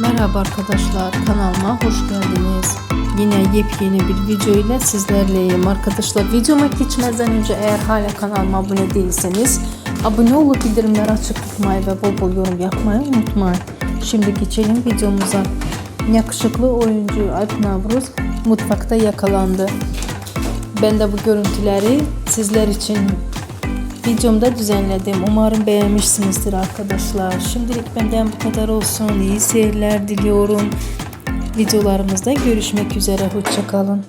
Merhaba arkadaşlar kanalıma hoş geldiniz. Yine yepyeni bir video ile sizlerleyim arkadaşlar. Videoma geçmeden önce eğer hala kanalıma abone değilseniz abone olup bildirimleri açık tutmayı ve bol bol yorum yapmayı unutmayın. Şimdi geçelim videomuza. Yakışıklı oyuncu Alp Navruz mutfakta yakalandı. Ben de bu görüntüleri sizler için videomda düzenledim. Umarım beğenmişsinizdir arkadaşlar. Şimdilik benden bu kadar olsun. İyi seyirler diliyorum. Videolarımızda görüşmek üzere. Hoşçakalın.